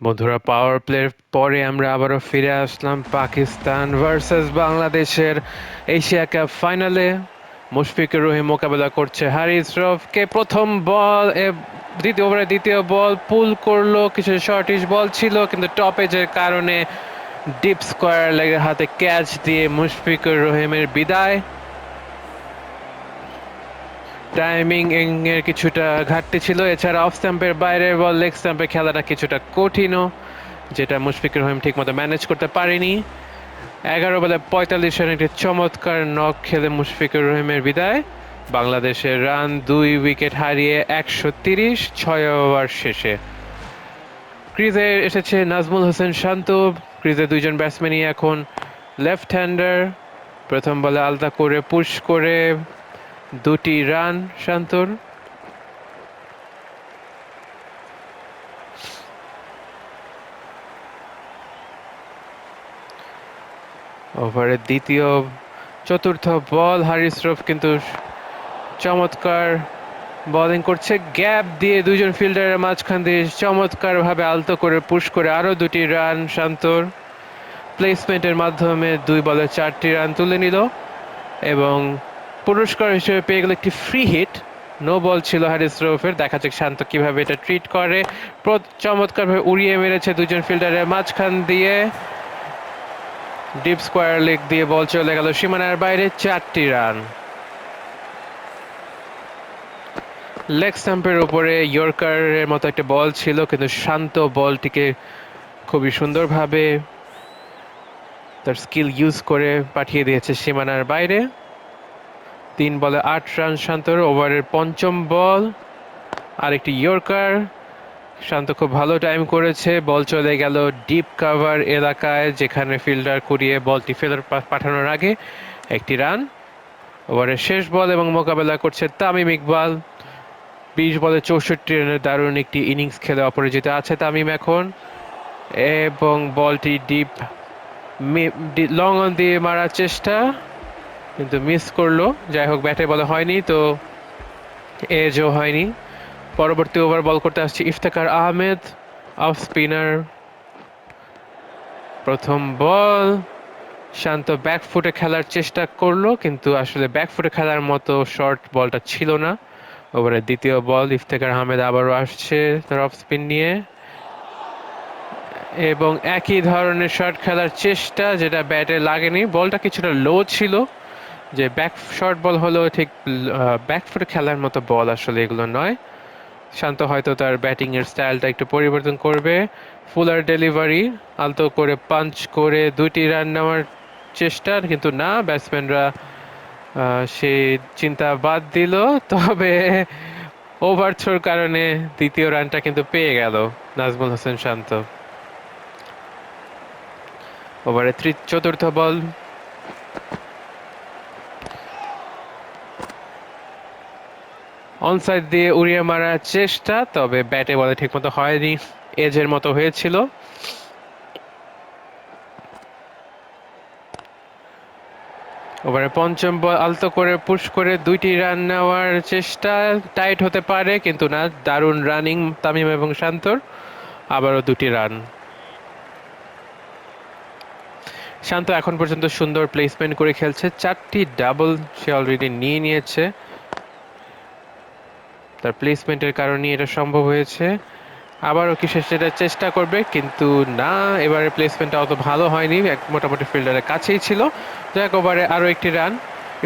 বন্ধুরা পাওয়ার প্লের পরে আমরা আবারও ফিরে আসলাম পাকিস্তান ভার্সেস বাংলাদেশের এশিয়া কাপ ফাইনালে মুশফিকুর রহিম মোকাবেলা করছে হারিস রফকে। প্রথম বল দ্বিতীয় ওভারে দ্বিতীয় বল পুল করল, কিছু শর্টিশ বল ছিল, কিন্তু টপেজের কারণে ডিপ স্কোয়ার লেগে হাতে ক্যাচ দিয়ে মুশফিকুর রহিমের বিদায়। টাইমিং এর কিছুটা ঘাটতি ছিল। এছাড়া অফ স্ট্যাম্পের বাইরে বল লেগ স্ট্যাম্পে খেলাটা কিছুটা কঠিনও, যেটা মুশফিকুর রহিম ঠিকমতো ম্যানেজ করতে পারেনি। এগারো বলে পঁয়তাল্লিশ রান একটি চমৎকার নক খেলে মুশফিকুর রহিমের বিদায়। বাংলাদেশের রান দুই উইকেট হারিয়ে একশো তিরিশ, ছয় ওভার শেষে। ক্রিজে এসেছে নাজমুল হোসেন শান্ত। ক্রিজে দুইজন ব্যাটসম্যানই এখন লেফট হ্যান্ডার প্রথম বলে আলতা করে পুশ করে দুটি রান শান্তর ওভারের দ্বিতীয়, চতুর্থ বল, হারিস কিন্তু চমৎকার বোলিং করছে। গ্যাপ দিয়ে দুজন ফিল্ডারের মাঝখান দিয়ে চমৎকারভাবে আলতো করে পুশ করে আরও দুটি রান শান্তর প্লেসমেন্টের মাধ্যমে দুই বলে চারটি রান তুলে নিল এবং পুরস্কার হিসেবে পেয়ে গেল একটি ফ্রি হিট নো বল ছিল হারিস রফের। দেখা যাক শান্ত কীভাবে এটা ট্রিট করে। চমৎকারভাবে উড়িয়ে মেরেছে দুজন ফিল্ডারের মাঝখান দিয়ে। ডিপ স্কোয়ার লেগ দিয়ে বল চলে গেল সীমানার বাইরে। চারটি রান লেগ স্টাম্পের উপরে ইয়র্কারের মতো একটা বল ছিল, কিন্তু শান্ত বলটিকে খুবই সুন্দরভাবে তার স্কিল ইউজ করে পাঠিয়ে দিয়েছে সীমানার বাইরে। তিন বলে আট রান শান্তর, ওভারের পঞ্চম বল। আর একটি ইয়র্কার, শান্ত খুব ভালো টাইম করেছে, বল চলে গেল ডিপ কাভার এলাকায়, যেখানে ফিল্ডার কুড়িয়ে বলটি ফেলার পাঠানোর আগে একটি রান। ওভারের শেষ বল এবং মোকাবেলা করছে তামিম ইকবাল। বিশ বলে চৌষট্টি রানের দারুণ একটি ইনিংস খেলে অপরাজিত আছে তামিম এখন। এবং বলটি ডিপ লং অন দিয়ে মারার চেষ্টা। কিন্তু মিস করল। যাই হোক ব্যাটে বলে হয়নি, তো এজও হয়নি। পরবর্তী ওভার বল করতে আসছে ইফতেখার আহমেদ অফ স্পিনার প্রথম বল শান্ত ব্যাকফুটে খেলার চেষ্টা করল, কিন্তু আসলে ব্যাকফুটে খেলার মতো শর্ট বলটা ছিল না। ওভারের দ্বিতীয় বল ইফতেখার আহমেদ আবারও আসছে তার অফ স্পিন নিয়ে। এবং একই ধরনের শর্ট খেলার চেষ্টা, যেটা ব্যাটে লাগেনি। বলটা কিছুটা লো ছিল। যে ব্যাক শর্ট বল হলো ঠিক ব্যাকফুটে খেলার মতো বল আসলে এগুলো নয়। শান্ত হয়তো তার ব্যাটিংয়ের স্টাইলটা একটু পরিবর্তন করবে। ফুলার ডেলিভারি আলতো করে পাঞ্চ করে দুইটি রান নেওয়ার চেষ্টা, কিন্তু না ব্যাটসম্যানরা সে চিন্তা বাদ দিল। তবে ওভার থ্রোর কারণে দ্বিতীয় রানটা কিন্তু পেয়ে গেল নাজমুল হোসেন শান্ত। ওভারে চতুর্থ বল অনসাইড দিয়ে উড়িয়ে মারার চেষ্টা, তবে ব্যাটে বলে ঠিকমতো হয়নি। এজের মতো হয়েছিল। ওভারে পঞ্চম বল আলতো করে পুশ করে দুইটি রান নেওয়ার চেষ্টা টাইট হতে পারে, কিন্তু না, দারুণ রানিং তামিম এবং শান্তর। আবারও দুটি রান। শান্ত এখন পর্যন্ত সুন্দর প্লেসমেন্ট করে খেলছে, চারটি ডাবল সে অলরেডি নিয়ে নিয়েছে। তার প্লেসমেন্টের কারণে এটা সম্ভব হয়েছে। আবারও কি সেটা চেষ্টা করবে, কিন্তু না এবারে প্লেসমেন্টটা অত ভালো হয়নি, এক মোটামুটি ফিল্ডারের কাছেই ছিল। যাক, ওভারে আরও একটি রান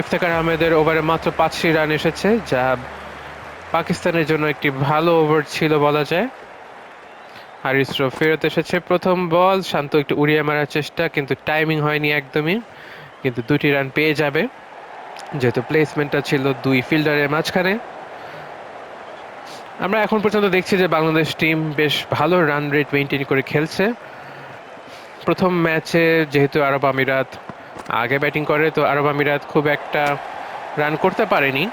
ইফতেখার আহমেদের ওভারে মাত্র পাঁচটি রান এসেছে, যা পাকিস্তানের জন্য একটি ভালো ওভার ছিল বলা যায়। হারিস রফ ফেরত এসেছে প্রথম বল, শান্ত একটু উড়িয়ে মারার চেষ্টা, কিন্তু টাইমিং হয়নি একদমই, কিন্তু দুটি রান পেয়ে যাবে। যেহেতু প্লেসমেন্টটা ছিল দুই ফিল্ডারের মাঝখানে। আমরা এখন পর্যন্ত দেখছি যে বাংলাদেশ টিম বেশ ভালো রান রেট মেনটেন করে খেলছে। প্রথম ম্যাচে যেহেতু আরব আমিরাত আগে ব্যাটিং করে, তো আরব আমিরাত খুব একটা রান করতে পারেনি।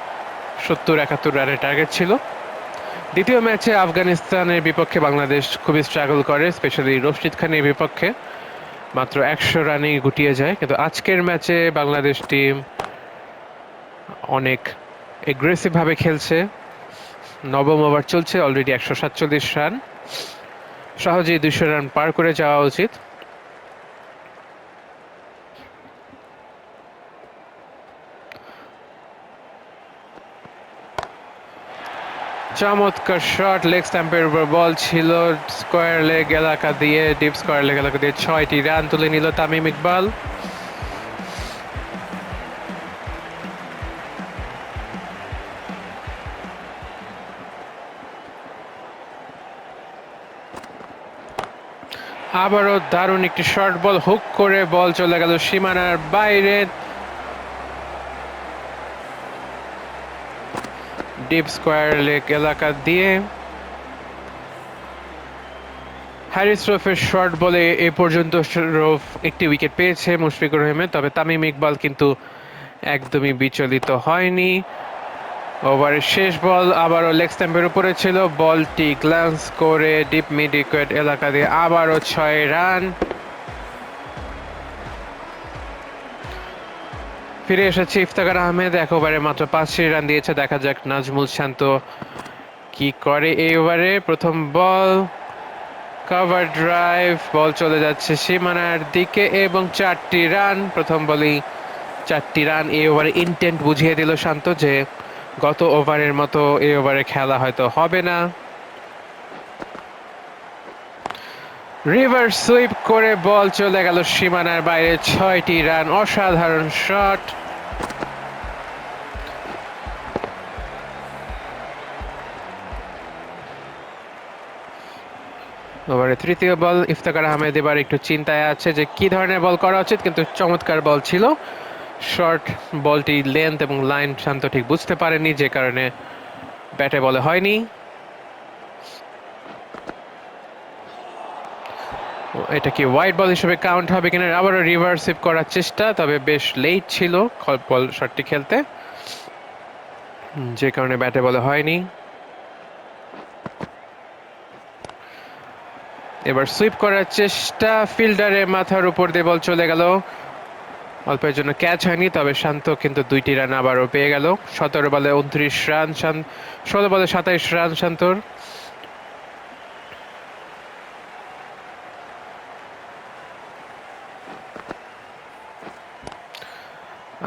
সত্তর একাত্তর রানের টার্গেট ছিল। দ্বিতীয় ম্যাচে আফগানিস্তানের বিপক্ষে বাংলাদেশ খুবই স্ট্রাগল করে স্পেশালি রশিদ খানের বিপক্ষে। মাত্র একশো রানেই গুটিয়ে যায়। কিন্তু আজকের ম্যাচে বাংলাদেশ টিম অনেক এগ্রেসিভভাবে খেলছে। নবম ওভার চলছে অলরেডি একশো সাতচল্লিশ রান। সহজেই দুশো রান পার করে যাওয়া উচিত। চমৎকার শট লেগ স্ট্যাম্পের উপর বল ছিল স্কোয়ার লেগ এলাকা দিয়ে ডিপ স্কোয়ার লেগ এলাকা দিয়ে ছয়টি রান তুলে নিল তামিম ইকবাল। আবারও দারুণ একটি শর্ট বল হুক করে বল চলে গেল সীমানার বাইরে। ডিপ স্কোয়ার লেক এলাকা দিয়ে। হ্যারিস রফের শর্ট বলে এ পর্যন্ত রফ একটি উইকেট পেয়েছে মুশফিকুর রহিমের, তবে তামিম ইকবাল কিন্তু একদমই বিচলিত হয়নি। ওভারের শেষ বল আবারও লেগ স্ট্যাম্পের উপরে ছিল। বলটি গ্লান্স করে ডিপ মিড উইকেট এলাকা দিয়ে আবারও ছয় রান। ফিরে এসেছে ইফতাকার আহমেদ, এক ওভারে মাত্র পাঁচটি রান দিয়েছে। দেখা যাক নাজমুল শান্ত কি করে এই ওভারে। প্রথম বল কভার ড্রাইভ বল চলে যাচ্ছে সীমানার দিকে এবং চারটি রান। প্রথম বলেই চারটি রান এই ওভারে ইন্টেন্ট বুঝিয়ে দিল শান্ত যে গত ওভারের মতো এই ওভারে খেলা হয়তো হবে না। রিভার সুইপ করে বল চলে গেল সীমানার বাইরে, ছয়টি রান, অসাধারণ শট। ওভারে তৃতীয় বল, ইফতাকার আহমেদ এবার একটু চিন্তায় আছে যে কি ধরনের বল করা উচিত, কিন্তু চমৎকার বল ছিল। শর্ট বলটি লেন্থ এবং লাইন শান্ত ঠিক বুঝতে পারেনি, যে কারণে ব্যাটে বলে হয়নি। এটা কি হোয়াইট বল হিসেবে কাউন্ট হবে কিনা, আবারও রিভার্সিভ করার চেষ্টা, তবে বেশ লেট ছিল বল শটটি খেলতে। যে কারণে ব্যাটে বলে হয়নি। এবার সুইপ করার চেষ্টা ফিল্ডারের মাথার উপর দিয়ে বল চলে গেল। অল্পের জন্য ক্যাচ হয়নি, তবে শান্ত কিন্তু দুইটি রান আবারও পেয়ে গেল। সতেরো বলে উনত্রিশ রান শান্ত ষোলো বলে সাতাইশ রান শান্তর।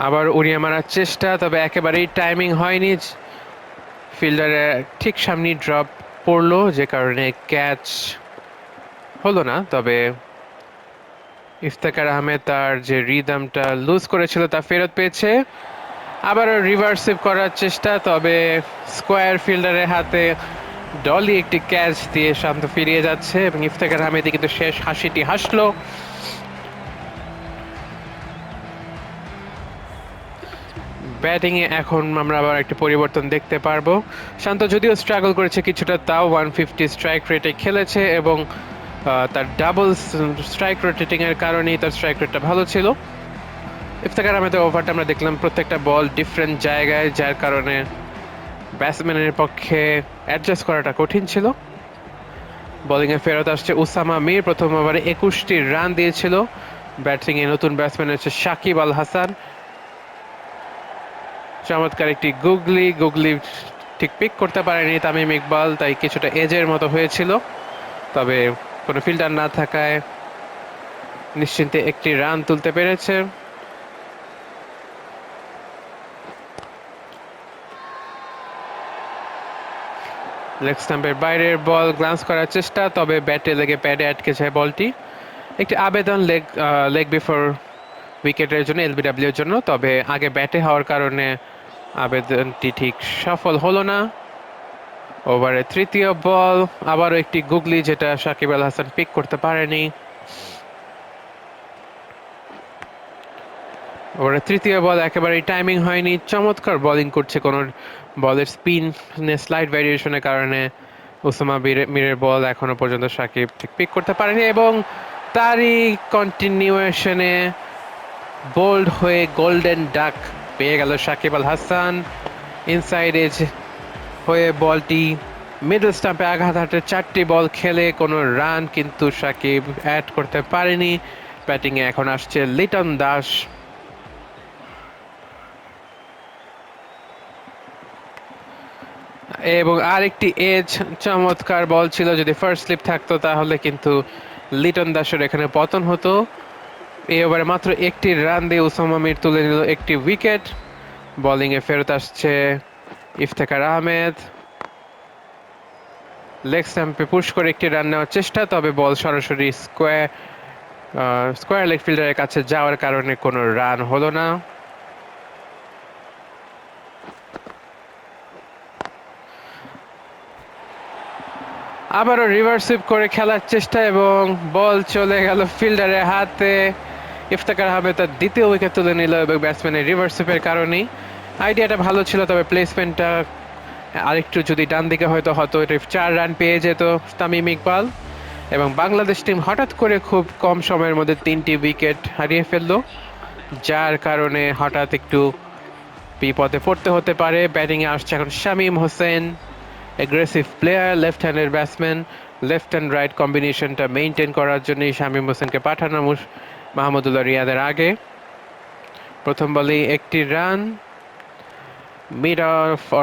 আবার উড়িয়ে মারার চেষ্টা, তবে একেবারেই টাইমিং হয়নি। ফিল্ডারে ঠিক সামনে ড্রপ পড়ল, যে কারণে ক্যাচ হলো না, তবে ইফতেখার আহমেদ তার যে রিদমটা লুজ করেছিল তা ফেরত পেয়েছে। আবারও রিভার্সিভ করার চেষ্টা, তবে স্কোয়ার ফিল্ডারের হাতে ডলি একটি ক্যাচ দিয়ে শান্ত ফিরিয়ে যাচ্ছে এবং ইফতেখার আহমেদ কিন্তু শেষ হাসিটি হাসলো। ব্যাটিংয়ে এখন আমরা আবার একটি পরিবর্তন দেখতে পারব। শান্ত যদিও স্ট্রাগল করেছে কিছুটা, তাও ওয়ান ফিফটি স্ট্রাইক রেটে খেলেছে এবং তার ডাবল স্ট্রাইক রোটেটিং এর কারণেই তার স্ট্রাইক রেটটা ভালো ছিল। ইফতেখার আহমেদের ওভারটা আমরা দেখলাম প্রত্যেকটা বল ডিফারেন্ট জায়গায়, যার কারণে ব্যাটসম্যানের পক্ষে অ্যাডজাস্ট করাটা কঠিন ছিল। বোলিংয়ে ফেরত আসছে উসামা মির, প্রথম ওভারে একুশটি রান দিয়েছিল। ব্যাটিংয়ে নতুন ব্যাটসম্যান হচ্ছে সাকিব আল হাসান চমৎকার একটি গুগলি গুগলি ঠিক পিক করতে পারেনি তামিম ইকবাল, তাই কিছুটা এজের মতো হয়েছিল। তবে কোনো ফিল্ডার না থাকায় নিশ্চিন্তে একটি রান তুলতে পেরেছে। লেগ স্টাম্পের বাইরের বল গ্লান্স করার চেষ্টা, তবে ব্যাটে লেগে প্যাডে আটকে যায় বলটি। একটি আবেদন লেগ লেগ বিফোর উইকেটের জন্য এলবিডব্লিউ এর জন্য, তবে আগে ব্যাটে হওয়ার কারণে আবেদনটি ঠিক সফল হলো না। ওভারে তৃতীয় বল, আবারও একটি গুগলি যেটা সাকিব আল হাসান পিক করতে পারেনি। ওভারে তৃতীয় বল, একেবারেই টাইমিং হয়নি। চমৎকার বোলিং করছে কোনো বলের স্পিন স্লাইড ভ্যারিয়েশনের কারণে উসামা মিরের বল এখনও পর্যন্ত সাকিব ঠিক পিক করতে পারেনি এবং তারই কন্টিনিউয়েশনে বোল্ড হয়ে গোল্ডেন ডাক পেয়ে গেল সাকিব আল হাসান। ইনসাইড এজ হয়ে বলটি মিডল স্টাম্পে আঘাত হাতে চারটি বল খেলে কোনো রান কিন্তু সাকিব অ্যাড করতে পারেনি। ব্যাটিংয়ে এখন আসছে লিটন দাস। এবং আরেকটি এজ চমৎকার বল ছিল। যদি ফার্স্ট স্লিপ থাকতো তাহলে কিন্তু লিটন দাসের এখানে পতন হতো। এই ওভারে মাত্র একটি রান দিয়ে উসামা মির তুলে নিল একটি উইকেট বোলিংয়ে ফেরত আসছে ইফতেখার আহমেদ। লেগ স্ট্যাম্পে পুশ করে একটি রান নেওয়ার চেষ্টা, তবে বল সরাসরি স্কোয়ার স্কোয়ার লেগ ফিল্ডারের কাছে যাওয়ার কারণে কোনো রান হলো না। আবারও রিভার্স সুইপ করে খেলার চেষ্টা এবং বল চলে গেল ফিল্ডারের হাতে। ইফতেখার আহমেদ তার দ্বিতীয় উইকেট তুলে নিল এবং ব্যাটসম্যানের রিভার্স সুইপের কারণেই আইডিয়াটা ভালো ছিল, তবে প্লেসমেন্টটা আরেকটু যদি ডান দিকে হয়তো এটা চার রান পেয়ে যেত তামিম ইকবাল। এবং বাংলাদেশ টিম হঠাৎ করে খুব কম সময়ের মধ্যে তিনটি উইকেট হারিয়ে ফেলল, যার কারণে হঠাৎ একটু বিপদে পড়তে হতে পারে। ব্যাটিংয়ে আসছে এখন Shamim Hossain aggressive player left হ্যান্ডের batsman left and right কম্বিনেশনটা মেনটেন করার জন্যই শামীম হোসেনকে পাঠানো মাহমুদুল্লাহ রিয়াদের আগে। প্রথম বলেই একটি রান মিড অফ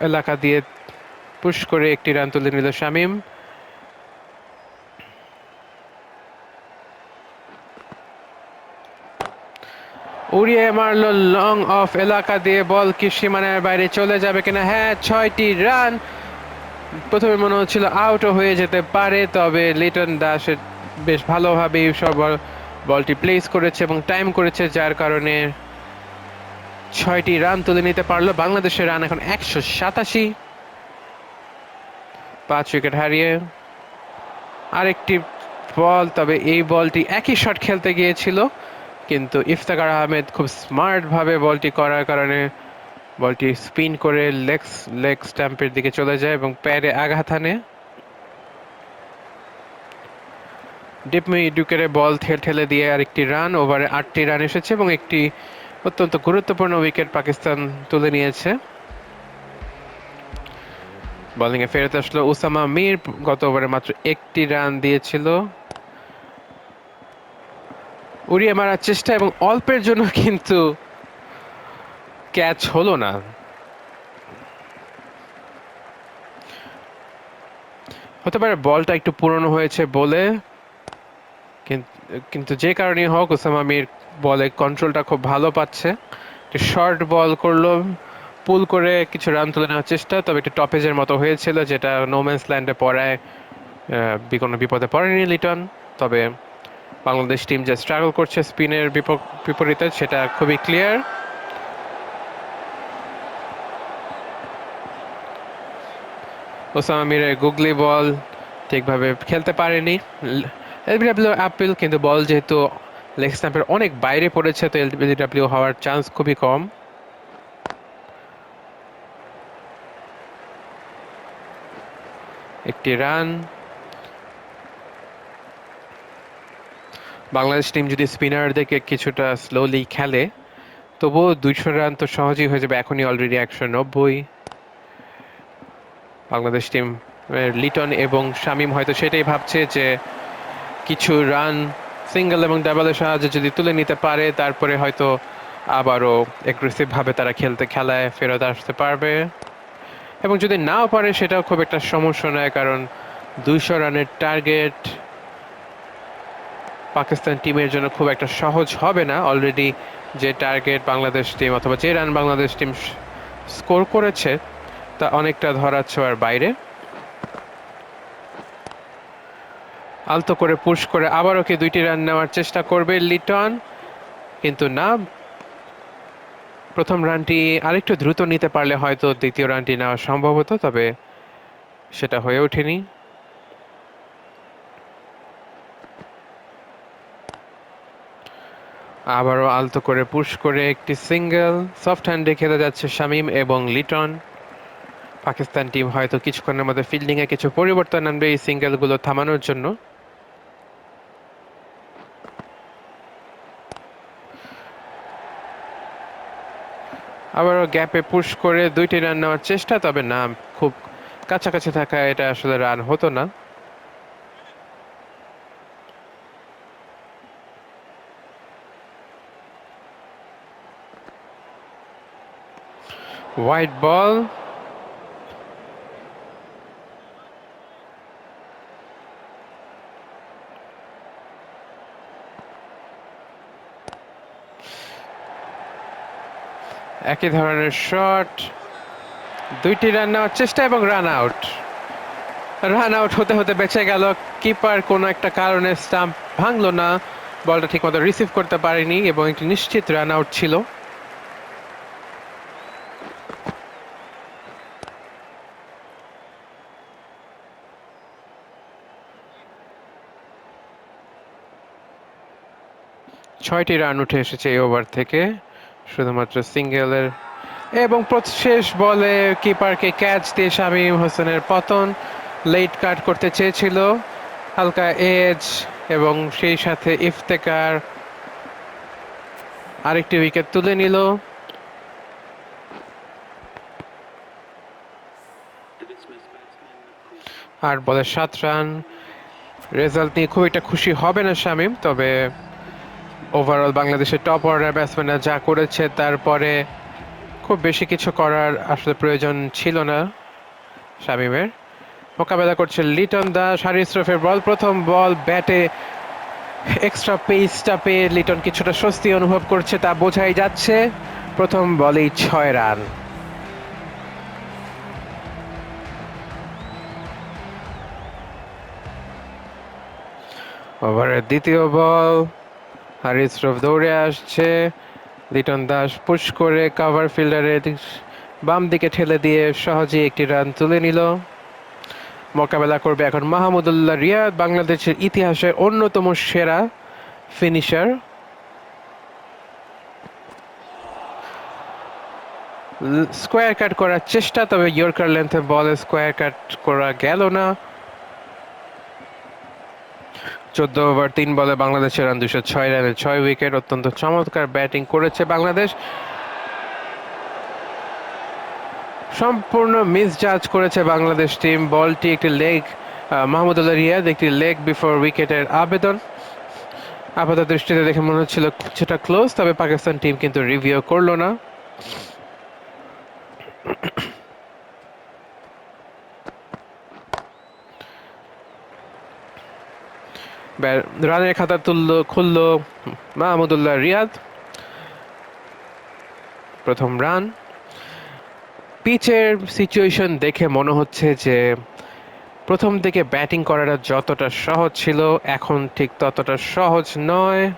এলাকা দিয়ে পুশ করে একটি রান তুলে নিল শামীম। উড়িয়ে মারলো লং অফ এলাকা দিয়ে, বল কি সীমানার বাইরে চলে যাবে কিনা? হ্যাঁ ছয়টি রান। প্রথমে মনে হচ্ছিল আউটও হয়ে যেতে পারে, তবে লিটন দাসের বেশ ভালোভাবেই সব বল- বলটি প্লেস করেছে এবং টাইম করেছে, যার কারণে ছয়টি রান তুলে নিতে পারল। বাংলাদেশের রান এখন একশো সাতাশি। পাঁচ উইকেট হারিয়ে আরেকটি বল, তবে এই বলটি একই শট খেলতে গিয়েছিল, কিন্তু ইফতেখার আহমেদ খুব স্মার্টভাবে বলটি করার কারণে বলটি স্পিন করে লেগ লেগ স্ট্যাম্পের দিকে চলে যায় এবং প্যারে আঘাত হানে। ডিপমি ডুকেরে বল ঠেল ঠেলে দিয়ে আরেকটি রান, ওভারে আটটি রান এসেছে এবং একটি অত্যন্ত গুরুত্বপূর্ণ উইকেট পাকিস্তান তুলে নিয়েছে। বোলিংয়ে ফেরত আসলো উসামা মির, গত ওভারে মাত্র একটি রান দিয়েছিল। উড়িয়ে মারার চেষ্টা এবং অল্পের জন্য কিন্তু ক্যাচ হলো না। হতে পারে বলটা একটু পুরনো হয়েছে বলে কিন্তু যে কারণেই হোক ওসামা মির বলে কন্ট্রোলটা খুব ভালো পাচ্ছে শর্ট বল করল পুল করে কিছু রান তুলে নেওয়ার চেষ্টা তবে একটু টপেজের মতো হয়েছিল যেটা নোম্যান্স ল্যান্ডে পড়ায় কোনো বিপদে পড়েনি লিটন তবে বাংলাদেশ টিম যে স্ট্রাগল করছে স্পিনের বিপরীতে সেটা খুবই ক্লিয়ার ওসামা মিরের গুগলি বল ঠিকভাবে খেলতে পারেনি এলবিডাব্লিউ আপিল কিন্তু বল যেহেতু লেগ স্ট্যাম্পের অনেক বাইরে পড়েছে, তো এলবিডাব্লিউ হওয়ার চান্স খুবই কম। একটি রান বাংলাদেশ টিম যদি স্পিনারদেরকে কিছুটা স্লোলি খেলে, তবুও দুইশো রান তো সহজেই হয়ে যাবে, এখনই অলরেডি একশো নব্বই। বাংলাদেশ টিম লিটন এবং শামীম হয়তো সেটাই ভাবছে যে কিছু রান সিঙ্গেল এবং ডাবলের সাহায্যে যদি তুলে নিতে পারে, তারপরে হয়তো আবারও এগ্রেসিভ ভাবে তারা খেলতে, খেলায় ফেরত আসতে পারবে। এবং যদি নাও পারে, সেটাও খুব একটা সমস্যা নয়, কারণ দুইশো রানের টার্গেট পাকিস্তান টিমের জন্য খুব একটা সহজ হবে না। অলরেডি যে টার্গেট বাংলাদেশ টিম অথবা যে রান বাংলাদেশ টিম স্কোর করেছে, তা অনেকটা ধরা ছোঁয়ার বাইরে। আলতো করে পুশ করে আবারও কি দুইটি রান নেওয়ার চেষ্টা করবে লিটন? কিন্তু না, প্রথম রানটি আরেকটু দ্রুত নিতে পারলে হয়তো দ্বিতীয় রানটি নেওয়া সম্ভব হতো, তবে সেটা হয়ে ওঠেনি। আবারও আলতো করে পুশ করে একটি সিঙ্গেল সফট হ্যান্ডে খেলে যাচ্ছে শামীম এবং লিটন। পাকিস্তান টিম হয়তো কিছুক্ষণের মধ্যে ফিল্ডিংয়ে কিছু পরিবর্তন আনবে এই সিঙ্গেলগুলো থামানোর জন্য। আবারও গ্যাপে পুশ করে দুইটি রান নেওয়ার চেষ্টা, তবে না খুব কাছাকাছি থাকা এটা আসলে রান হতো না। White ball. একই ধরনের শট দুইটি রান নেওয়ার চেষ্টা এবং রান আউট রান আউট হতে হতে বেঁচে গেল। কিপার কোনো একটা কারণে স্টাম্প ভাঙলো না। বলটা ঠিকমতো রিসিভ করতে পারেনি এবং একটি নিশ্চিত রান আউট ছিল। ছয়টি রান উঠে এসেছে এই ওভার থেকে। শুধুমাত্র সিঙ্গেলের। এবং শেষ বলে কিপারকে ক্যাচ দিয়ে শামীম হোসেনের পতন লেট কাট করতে চেয়েছিল। হালকা এজ এবং সেই সাথে ইফতেকার আরেকটি উইকেট তুলে নিল। আর বলে সাত রান। রেজাল্ট নিয়ে খুব একটা খুশি হবে না শামীম, তবে ওভারঅল বাংলাদেশের টপ অর্ডার ব্যাটসম্যানরা যা করেছে, তারপরে খুব বেশি কিছু করার আসলে প্রয়োজন ছিল না শামীমের। মোকাবেলা করছে লিটন দাস হারিস রফের বল। প্রথম বল ব্যাটে এক্সট্রা পেসটা পেয়ে লিটন কিছুটা স্বস্তি অনুভব করছে, তা বোঝাই যাচ্ছে প্রথম বলেই ছয় রান। ওভারের দ্বিতীয় বল হারিস রফ দৌড়ে আসছে। লিটন দাস পুশ করে কাভার ফিল্ডারের বাম দিকে ঠেলে দিয়ে সহজেই একটি রান তুলে নিল। মোকাবেলা করবে এখন মাহমুদুল্লাহ রিয়াদ, বাংলাদেশের ইতিহাসের অন্যতম সেরা ফিনিশার স্কোয়ার কাট করার চেষ্টা, তবে ইয়র্কার লেন্থে বলে স্কোয়ার কাট করা গেল না। চোদ্দ ওভার তিন বলে বাংলাদেশের রান দুশো ছয় রানে ছয় উইকেট, অত্যন্ত চমৎকার ব্যাটিং করেছে বাংলাদেশ। সম্পূর্ণ মিস জাজ করেছে বাংলাদেশ টিম বলটি একটি লেগ মাহমুদুল্লাহ রিয়াদ, একটি লেগ বিফোর উইকেটের আবেদন। আপাত দৃষ্টিতে দেখে মনে হচ্ছিল কিছুটা ক্লোজ তবে পাকিস্তান টিম কিন্তু রিভিউ করল না। রানের খাতা তুললো, খুললো মাহমুদুল্লাহ রিয়াদ। প্রথম রান। পিচের সিচুয়েশন দেখে মনে হচ্ছে যে প্রথম দিকে ব্যাটিং করাটা যতটা সহজ ছিল, এখন ঠিক ততটা সহজ নয়।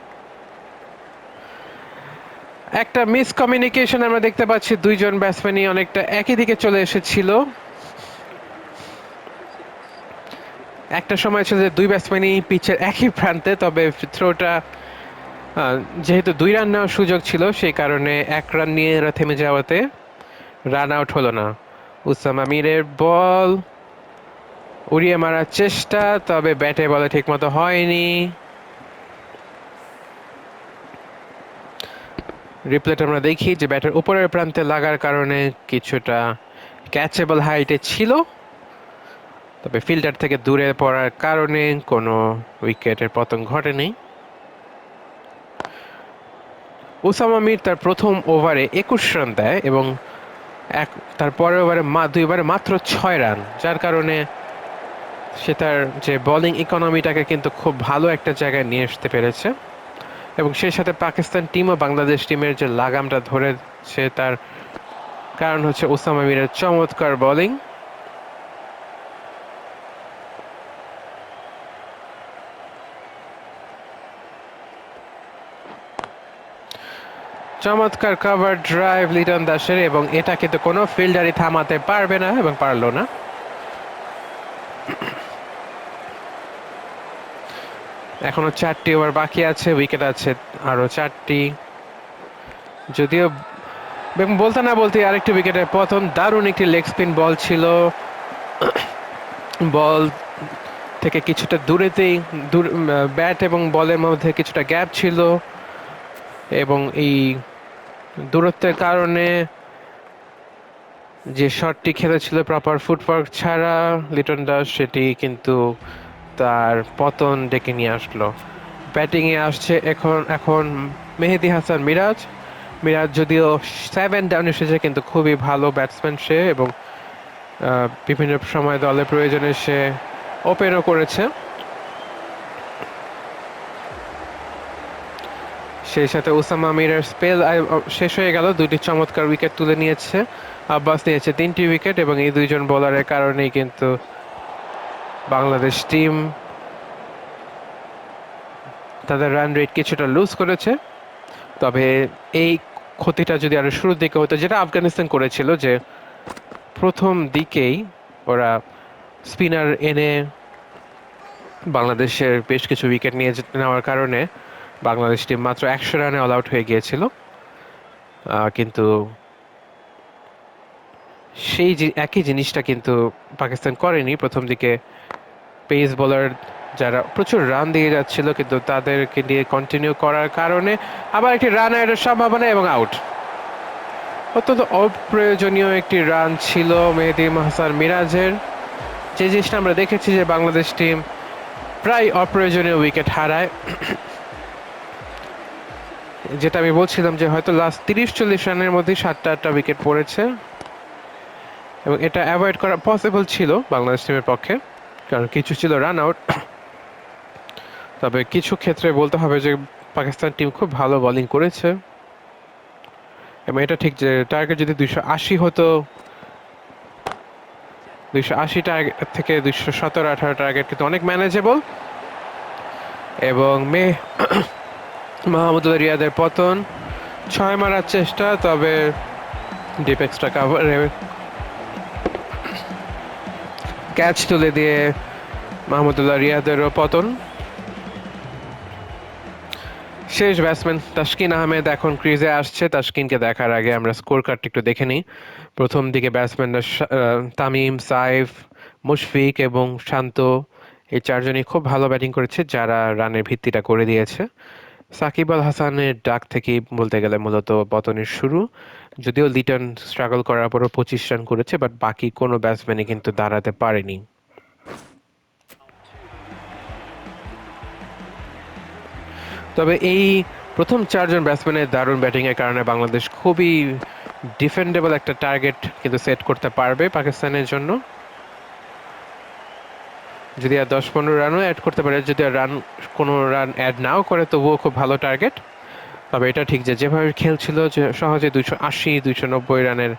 একটা মিসকমিউনিকেশন আমরা দেখতে পাচ্ছি, দুইজন ব্যাটসম্যানই অনেকটা একই দিকে চলে এসেছিল। একটা সময় ছিল যে দুই ব্যাটসম্যানই পিচের একই প্রান্তে, তবে থ্রোটা যেহেতু দুই রান নেওয়ার সুযোগ ছিল, সেই কারণে এক রান নিয়ে এরা থেমে যাওয়াতে রান আউট হলো না। উসামা মিরের বল, উড়িয়ে মারার চেষ্টা, তবে ব্যাটে বলে ঠিকমতো হয়নি। রিপ্লেট আমরা দেখি যে ব্যাটের উপরের প্রান্তে লাগার কারণে কিছুটা ক্যাচেবল হাইটে ছিল। তবে ফিল্ডার থেকে দূরে পড়ার কারণে কোনো উইকেটের পতন ঘটেনি। ওসামা মির তার প্রথম ওভারে একুশ রান দেয় এবং এক, তার পরের ওভারে মা দুইবারে মাত্র ছয় রান, যার কারণে সে তার যে বোলিং ইকোনমিটাকে কিন্তু খুব ভালো একটা জায়গায় নিয়ে আসতে পেরেছে এবং সেই সাথে পাকিস্তান টিম ও বাংলাদেশ টিমের যে লাগামটা ধরেছে তার কারণ হচ্ছে ওসামা মিরের চমৎকার বোলিং চমৎকার কভার ড্রাইভ লিটন দাসের এবং এটা কিন্তু কোনো ফিল্ডারই থামাতে পারবে না এবং পারল না। এখনও চারটি ওভার বাকি আছে উইকেট আছে আরও চারটি। যদিও বলতে না বলতে আরেকটি উইকেটের পতন দারুণ একটি লেগ স্পিন বল ছিল। বল থেকে কিছুটা দূরেতেই, দূর ব্যাট এবং বলের মধ্যে কিছুটা গ্যাপ ছিল। এবং এই দূরত্বের কারণে যে শটটি খেলেছিল প্রপার ফুটওয়ার্ক ছাড়া, লিটন দাস সেটি কিন্তু তার পতন ডেকে নিয়ে আসলো। ব্যাটিংয়ে আসছে এখন এখন মেহেদি হাসান মিরাজ। মিরাজ যদিও সেভেন ডাউন এসেছে, কিন্তু খুবই ভালো ব্যাটসম্যান সে এবং বিভিন্ন সময় দলের প্রয়োজনে সে ওপেনও করেছে। সেই সাথে ওসামা মিরের স্পেল শেষ হয়ে গেল। দুটি চমৎকার উইকেট তুলে নিয়েছে। আব্বাস নিয়েছে তিনটি উইকেট এবং এই দুইজন বোলারের কারণেই কিন্তু বাংলাদেশ টিম তাদের রান রেট কিছুটা লুজ করেছে। তবে এই ক্ষতিটা যদি আরও শুরুর দিকে হতো, যেটা আফগানিস্তান করেছিল যে প্রথম দিকেই ওরা স্পিনার এনে বাংলাদেশের বেশ কিছু উইকেট নিয়ে নেওয়ার কারণে বাংলাদেশ টিম মাত্র একশো রানে অল আউট হয়ে গিয়েছিল। কিন্তু সেই একই জিনিসটা কিন্তু পাকিস্তান করেনি। প্রথম দিকে পেস বোলার যারা প্রচুর রান দিয়ে যাচ্ছিল, কিন্তু তাদেরকে দিয়ে কন্টিনিউ করার কারণে আবার একটি রান আউটের সম্ভাবনা এবং আউট অত্যন্ত অপ্রয়োজনীয় একটি রান ছিল মেহেদি হাসান মিরাজের। যে জিনিসটা আমরা দেখেছি যে বাংলাদেশ টিম প্রায় অপ্রয়োজনীয় উইকেট হারায়। যেটা আমি বলছিলাম যে হয়তো লাস্ট তিরিশ চল্লিশ রানের মধ্যে সাতটা আটটা উইকেট পড়েছে। এবং এটা অ্যাভয়েড করা পসিবল ছিল বাংলাদেশ টিমের পক্ষে, কারণ কিছু ছিল রান আউট তবে কিছু ক্ষেত্রে বলতে হবে যে পাকিস্তান টিম খুব ভালো বোলিং করেছে। এবং এটা ঠিক যে টার্গেট যদি দুইশো আশি হতো, দুইশো আশি টার্গেট থেকে দুইশো সতেরো আঠারো টার্গেট কিন্তু অনেক ম্যানেজেবল এবং মে মাহমুদুল্লাহ রিয়াদের পতন। ছয় মারার চেষ্টা, তবে ডিপ এক্সট্রা কাভারে ক্যাচ তুলে দিয়ে মাহমুদুল্লাহ রিয়াদেরও পতন। শেষ ব্যাটসম্যান তাসকিন আহমেদ এখন ক্রিজে আসছে। তাসকিনকে দেখার আগে আমরা স্কোর কার্ডটা একটু দেখে নিই। প্রথম দিকে ব্যাটসম্যানরা তামিম, সাইফ, মুশফিক এবং শান্ত, এই চারজনই খুব ভালো ব্যাটিং করেছে, যারা রানের ভিত্তিটা করে দিয়েছে। সাকিব আল হাসানের ডাক থেকেই বলতে গেলে মূলত পতনের শুরু, যদিও লিটন স্ট্রাগল করার পরও পঁচিশ রান করেছে, বাট বাকি কোনো ব্যাটসম্যানই কিন্তু দাঁড়াতে পারেনি। তবে এই প্রথম চারজন ব্যাটসম্যানের দারুণ ব্যাটিংয়ের কারণে বাংলাদেশ খুবই ডিফেন্ডেবল একটা টার্গেট কিন্তু সেট করতে পারবে পাকিস্তানের জন্য। যদি আর দশ পনেরো রানও অ্যাড করতে পারে, যদি আর রান কোনো রান অ্যাড নাও করে, তবুও খুব ভালো টার্গেট তবে এটা ঠিক যে, যেভাবে খেলছিল, যে সহজে দুশো আশি, দুইশো নব্বই রানের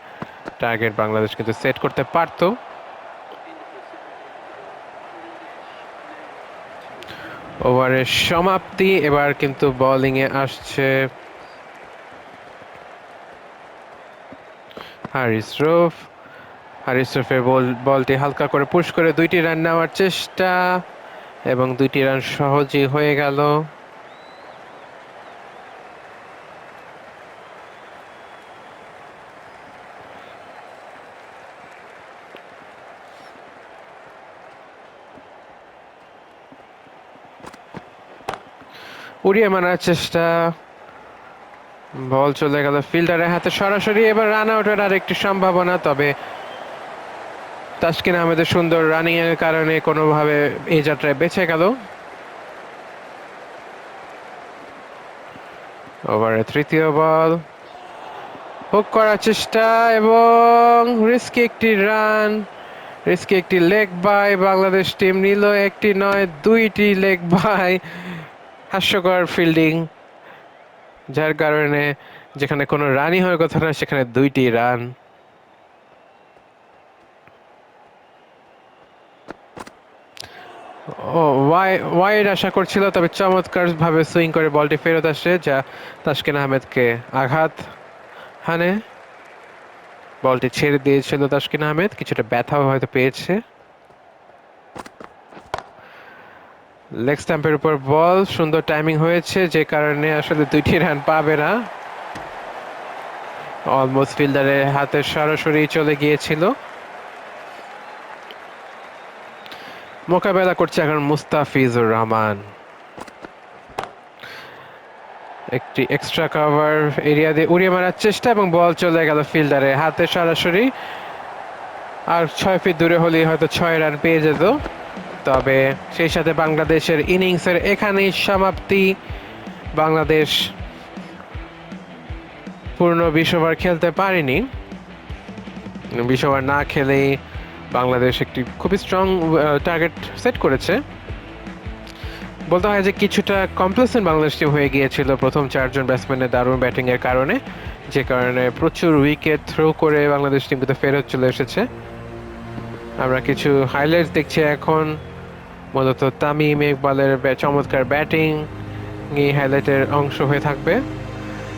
টার্গেট বাংলাদেশ কিন্তু সেট করতে পারতো। ওভারের সমাপ্তি, এবার কিন্তু বোলিংয়ে আসছে হারিস রফ হারিস রফের বল, বলটি হালকা করে পুশ করে দুইটি রান নেওয়ার চেষ্টা এবং দুইটি রান সহজেই হয়ে গেল। উড়িয়ে মারার চেষ্টা। বল চলে গেল ফিল্ডারের হাতে সরাসরি, এবার রান আউটের আর একটি সম্ভাবনা, তবে তাসকিন আহমেদের সুন্দর রানিং এর কারণে কোনোভাবে এই যাত্রায় বেঁচে গেল। ওভারে তৃতীয় বল। হুক করার চেষ্টা এবং রিস্কি একটি রান রিস্কি একটি লেগ বাই বাংলাদেশ টিম নিল একটি নয়, দুইটি লেগ বাই হাস্যকর ফিল্ডিং যার কারণে যেখানে কোনো রানই হওয়ার কথা না সেখানে দুইটি রান ও ওয়াই ওয়াইড আশা করছিল, তবে চমৎকার ভাবে সুইং করে বলটি ফেরত আসে, যা তাসকিন আহমেদকে আঘাত হানে। বলটি ছেড়ে দিয়েছিল তাসকিন আহমেদ, কিছুটা ব্যথাও হয়তো পেয়েছে। লেগ স্ট্যাম্পের উপর বল, সুন্দর টাইমিং হয়েছে, যে কারণে আসলে দুইটি রান পাবে না। অলমোস্ট ফিল্ডারের হাতে সরাসরি চলে গিয়েছিল। মোকাবেলা করছে এখন মুস্তাফিজুর রহমান। একটি এক্সট্রা কভার এরিয়া দিয়ে উড়িয়ে মারার চেষ্টা এবং বল চলে গেল ফিল্ডারে হাতে সরাসরি। আর ছয় ফিট দূরে হলেই হয়তো ছয় রান পেয়ে যেত। তবে সেই সাথে বাংলাদেশের ইনিংসের এখানেই সমাপ্তি। বাংলাদেশ পূর্ণ বিশ খেলতে পারেনি। বিশ না খেলেই বাংলাদেশ একটি খুবই স্ট্রং টার্গেট সেট করেছে। বলতে হয় যে কিছুটা কমপ্লেসেন্ট বাংলাদেশ টিম হয়ে গিয়েছিল প্রথম চারজন ব্যাটসম্যানের দারুণ ব্যাটিং এর কারণে, যে কারণে প্রচুর উইকেট থ্রো করে বাংলাদেশ টিম কিন্তু ফেরত চলে এসেছে। আমরা কিছু হাইলাইটস দেখছি এখন। মূলত তামিম ইকবালের চমৎকার ব্যাটিং এই হাইলাইটের অংশ হয়ে থাকবে।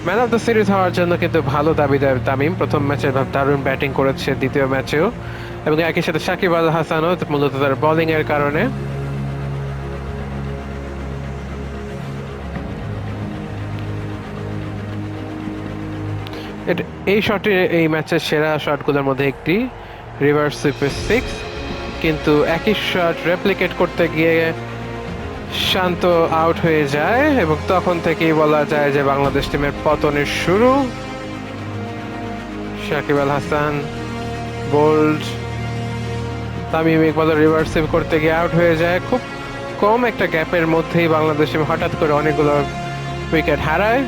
ম্যান অফ দ্য সিরিজ হওয়ার জন্য কিন্তু ভালো দাবিদার তামিম। প্রথম ম্যাচে দারুণ ব্যাটিং করেছে, দ্বিতীয় ম্যাচেও এবং একই সাথে সাকিব আল হাসানও মূলত তার বোলিং এর কারণে। এই শটে এই ম্যাচের সেরা শটগুলোর মধ্যে একটি রিভার্স সুইপের সিক্স কিন্তু একই শট রেপ্লিকেট করতে গিয়ে শান্ত আউট হয়ে যায় এবং তখন থেকেই বলা যায় যে বাংলাদেশ টিমের পতনের শুরু। Shakib Al Hasan bowled Tamim Iqbal reverse sweep করতে গিয়ে আউট হয়ে যায়। খুব কম একটা গ্যাপের মধ্যেই বাংলাদেশ হঠাৎ করে অনেকগুলো উইকেট হারায়।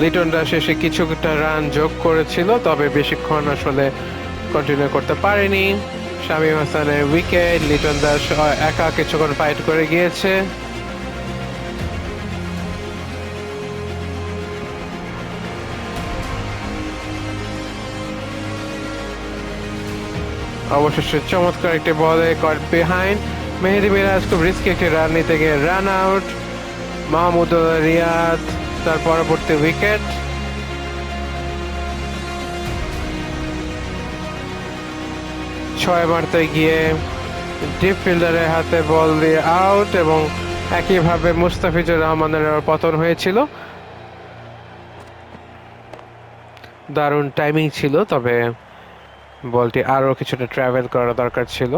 লিটন দাস এসে কিছুটা রান যোগ করেছিল, তবে বেশিক্ষণ আসলে কন্টিনিউ করতে পারেনি। শামীম হাসানের উইকেট লিটন দাস একা কিছুক্ষণ ফাইট করে গিয়েছে। অবশেষে চমৎকার একটি বলে কট বিহাইন্ড মেহেদি মিরাজ খুব রিস্কি একটি রান নিতে গিয়ে রান আউট মাহমুদুল রিয়াদ তার পরবর্তী উইকেট ছয় মারতে গিয়ে ডিপ ফিল্ডারের হাতে বল দিয়ে আউট এবং একইভাবে মুস্তাফিজুর রহমানের পতন হয়েছিল। দারুণ টাইমিং ছিল, তবে বলটি আরও কিছুটা ট্রাভেল করা দরকার ছিল।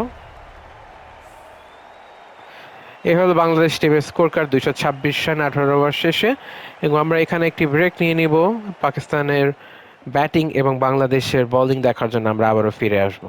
এ হলো বাংলাদেশ টিমের স্কোর কার্ড দুইশো ছাব্বিশ রান আঠারো ওভার শেষে এবং আমরা এখানে একটি ব্রেক নিয়ে নিব। পাকিস্তানের ব্যাটিং এবং বাংলাদেশের বোলিং দেখার জন্য আমরা আবারও ফিরে আসব।